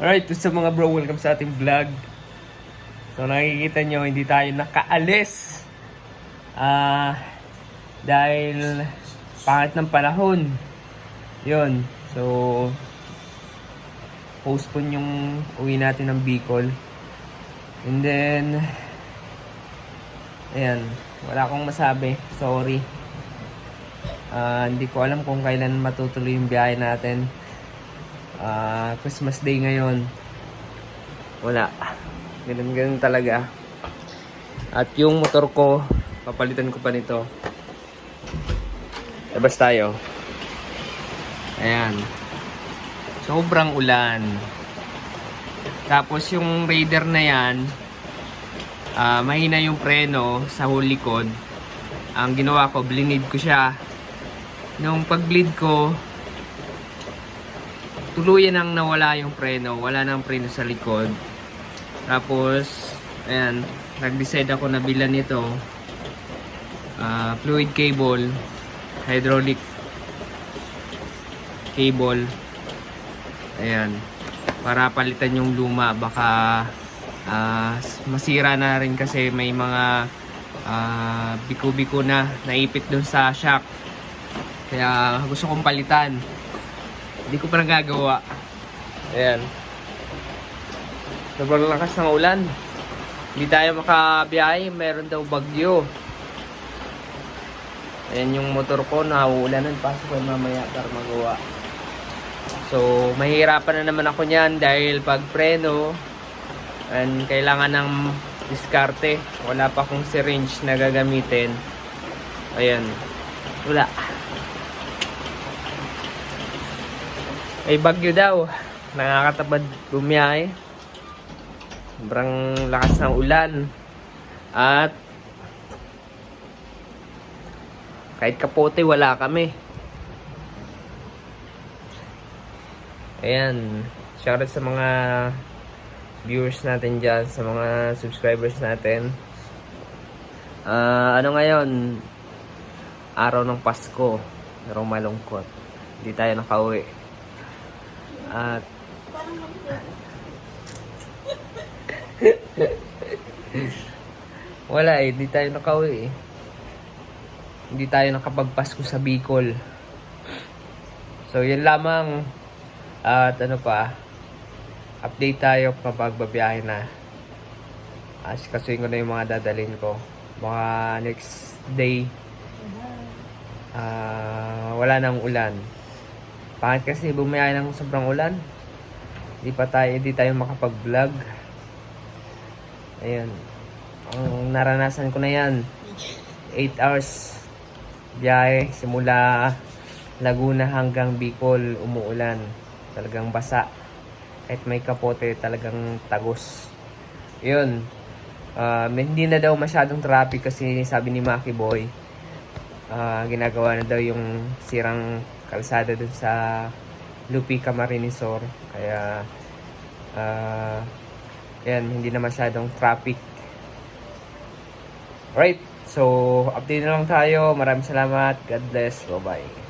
Alright, to sa mga bro, welcome sa ating vlog. So nakikita nyo, hindi tayo nakaalis. Ah, dahil pangit ng panahon. Yun. So, postpone yung uwi natin ng Bicol. And then, ayan, wala akong masabi. Sorry. Ah, hindi ko alam kung kailan matutuloy yung biyahe natin. Ah, Christmas Day ngayon. Wala. Ganun ganun talaga. At yung motor ko, papalitan ko pa nito. Labas tayo. Ayan. Sobrang ulan. Tapos yung Raider na yan, ah, mahina yung preno sa whole likod. Ang ginawa ko, blinid ko siya. Nung pag-bleed ko, tuluyan nang nawala yung preno. Wala nang preno sa likod. Tapos, ayan, nag-decide ako na bilan nito. Ah, fluid cable, hydraulic cable. Ayan. Para palitan yung luma. Baka ah, masira na rin kasi may mga ah, biko-biko na naipit dun sa shock. Kaya gusto kong palitan. Hindi ko pa nagagawa. Ayan. Sobrang lakas ng ulan. Hindi tayo makabiyahe. Meron daw bagyo. Ayan yung motor ko. Nauulanan. Pasok ko mamaya para magawa. So, mahirapan na naman ako niyan dahil pag preno and kailangan ng diskarte. Wala pa akong syringe na gagamitin. Ayan. Wala. Ay bagyo daw. Nakakatabad bumiyahe. Sobrang lakas ng ulan. At kahit kapote wala kami. Ayan. Shoutout sa mga viewers natin dyan, sa mga subscribers natin. Ah, ano ngayon? Araw ng Pasko. Pero malungkot. Hindi tayo nakauwi. At wala eh, hindi tayo nakauwi eh. Hindi tayo nakapagpasko sa Bicol. So, yun lamang. At ano pa, update tayo kapag babiyahe na. As kasuin ko na yung mga dadalhin ko. Mga next day, ah wala nang ulan. Pangit kasi bumiyahe ng sobrang ulan. Hindi pa tayo, hindi tayo makapag-vlog. Ayun. Ang naranasan ko na yan. 8 hours biyahe simula Laguna hanggang Bicol umuulan. Talagang basa. Kahit may kapote talagang tagos. Yun. Um, hindi na daw masyadong traffic kasi sabi ni Maki Boy ah, ginagawa na daw yung sirang kalsada dun sa Lupi Camarinesor. Kaya ah, yan, hindi na masyadong traffic. Alright, so update na lang tayo. Maraming salamat. God bless. Bye-bye.